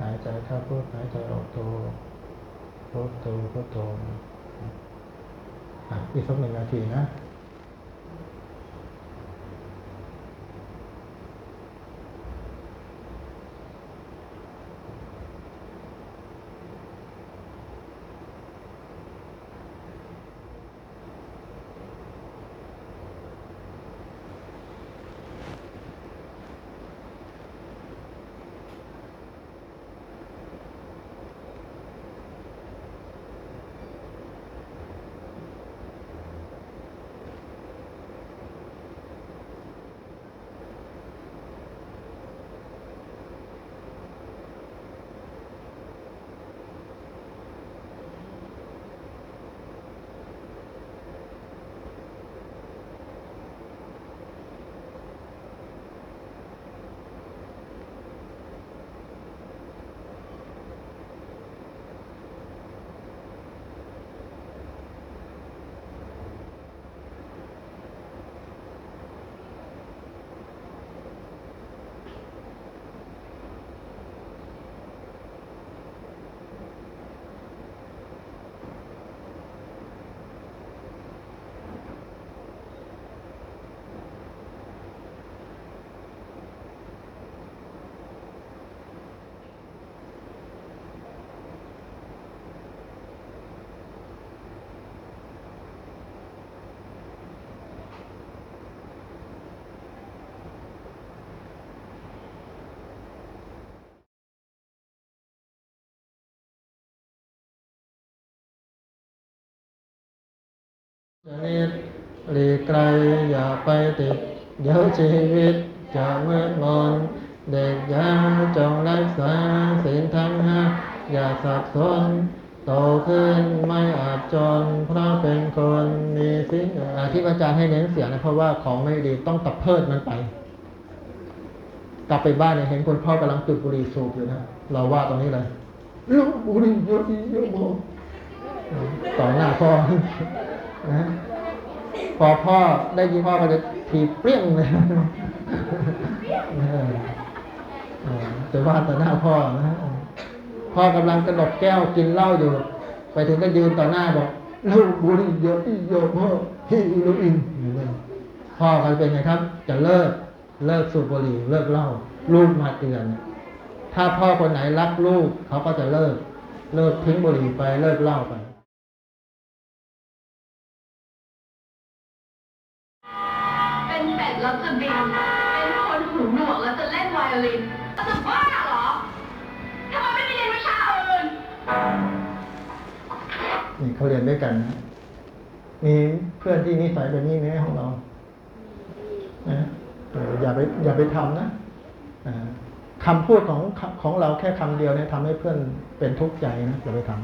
หายใจเข้าพุทหายใจออกโทพุทโทพุทโทอะอีกสักหนึ่งนาทีนะ ชนิดหลีกไกลอย่าไปติด เดี๋ยวชีวิตจะมืดมนเด็กยังจงรักษาศีลทั้งห้าอย่าสับสนโตขึ้นไม่อาจจนเพราะเป็นคนมีสิ่งอ่าที่อาจารย์ให้เน้นเสียงนะเพราะว่าของไม่ดีต้องตับเพิดมันไป กลับไปบ้านเนี่ยเห็นคนพ่อกำลังจุดบุหรี่สูบอยู่นะเราว่าตรงนี้เลยลูกบุหรี่เยอะอีเยอะโมต่อหน้าพ่อ นะพอพ่อได้ยินพ่อก็จะทีบเปรี้ยงเลยเออเออจะว่าต่อหน้าพ่อนะพ่อกำลังกระดกแก้วกินเหล้าอยู่ ไปถึงก็ยืนต่อหน้าบอกลูกบุหรี่เยอะอีเยอะพ่อพี่ลูกอินอย่างนั้นพ่อเขาเป็นไงครับ จะเลิกเลิกสูบบุหรี่เลิกเหล้าลูกมาเตือน ถ้าพ่อคนไหนรักลูกเขาก็จะเลิก เลิกทิ้งบุหรี่ไปเลิกเหล้าไป เป็นเป็ดแล้วจะบิน เป็นคนหูหนวกแล้วจะเล่นไวโอลินแล้วจะบ้าเหรอทำไมไม่ไปเรียนวิชาอื่น นี่เขาเรียนด้วยกันนะมีเพื่อนที่นิสัยแบบนี้ไหมของเรานะเอออย่าไปอย่าไปทำนะอ่าคำพูดของของเราแค่คำเดียวเนี่ยทำให้เพื่อนเป็นทุกข์ใจนะอย่าไปทำ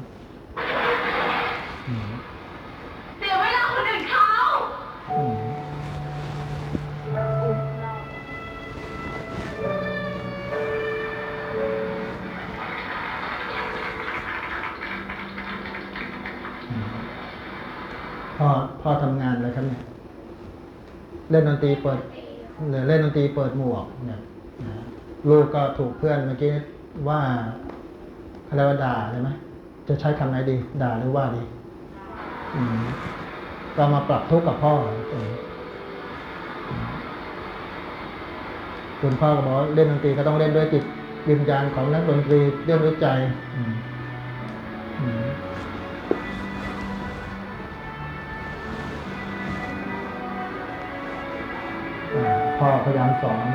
พ่อพ่อทำงานอะไรครับเนี่ย เล่นดนตรีเปิดเนี่ยเล่นดนตรีเปิดหมวกเนี่ยลูกก็ถูกเพื่อนเมื่อกี้ว่าอะไรว่าด่าใช่ไหมจะใช้คำไหนดี ด่าหรือว่าดีก็มาปรับทุกข์กับพ่อคุณพ่อก็บอกว่าเล่นดนตรีก็ต้องเล่นด้วยจิตวิญญาณของนักดนตรีเล่นด้วยใจ อืม พ่อพยายามสอน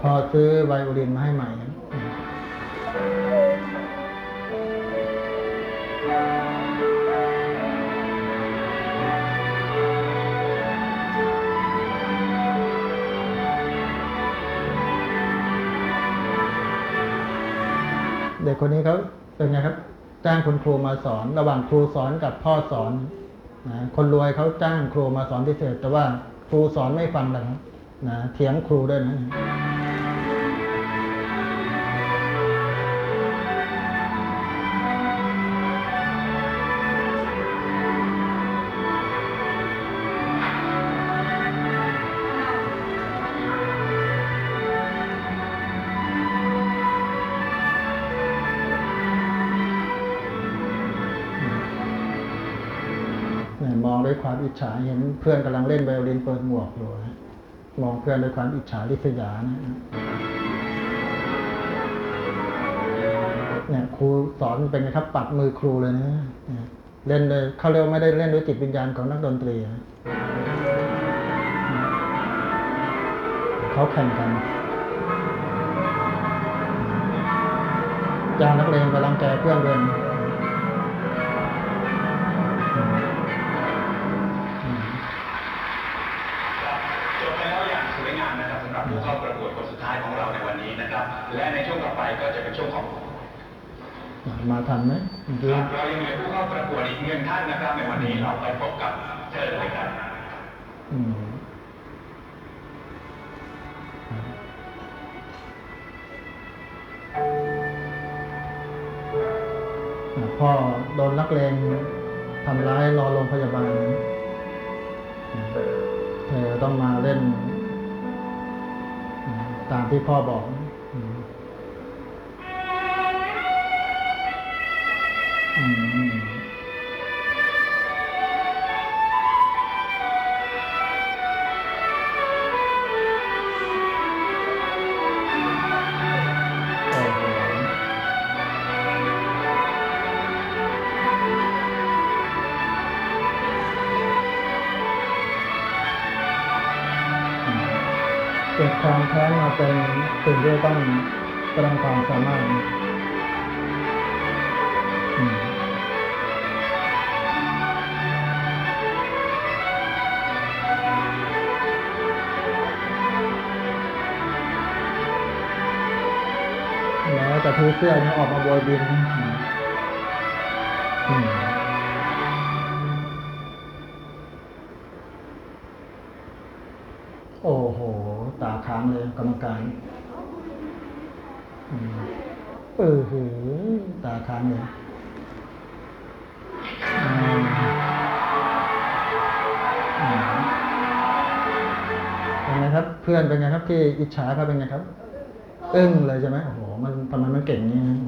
พอซื้อไวโอลินมาให้ใหม่นะเด็กคนนี้เขาเป็นไงครับ จ้างคุณครูมาสอน ระหว่างครูสอนกับพ่อสอนนะคนรวยเขาจ้างครูมาสอนพิเศษ แต่ว่าครูสอนไม่ฟังเลยนะนะเถียงครูด้วยนะ มองด้วยความอิจฉาเห็นเพื่อนกำลังเล่นไวโอลินเปิดหมวกอยู่นะมองเพื่อนด้วยความอิจฉาริษยานะเนี่ยครูสอนเป็นไงครับปัดมือครูเลยนะเนี่ยเล่นเลยเขาเรียกว่าไม่ได้เล่นด้วยจิตวิญญาณของนักดนตรีนะเขาแข่งกันจางนักเรียนกำลังแกเพื่อนเรีย หรับผู้เข้าประกวดคนสุดท้ายของเราในวันนี้นะครับ และในช่วงต่อไปก็จะเป็นช่วงของมาทันไหมเมื่อกี้เรายังเหลือผู้เข้าประกวดอีกหนึ่งท่านนะครับ ในวันนี้เราไปพบกับเชิญเลยครับอืมอ่าพ่อโดนนักเลงทำร้ายนอนโรงพยาบาลอ่าเธอต้องมาเล่นอ่า ตามที่พ่อบอกอืม เกิดความแค้นมาเป็นสิ่งที่ต้องแสดงความสามารถแล้วแต่ทูเสื้อยังออกมาโบยบิน โอ้โห ตาค้างเลยกรรมการอืมเออหือ ตาค้างเลยอืมอืมเป็นไงครับ เพื่อนเป็นไงครับที่อิจฉาเขาเป็นไงครับ อึ้งเลยใช่ไหมโอ้โห มันทำไมมันเก่งอย่างนี้นะ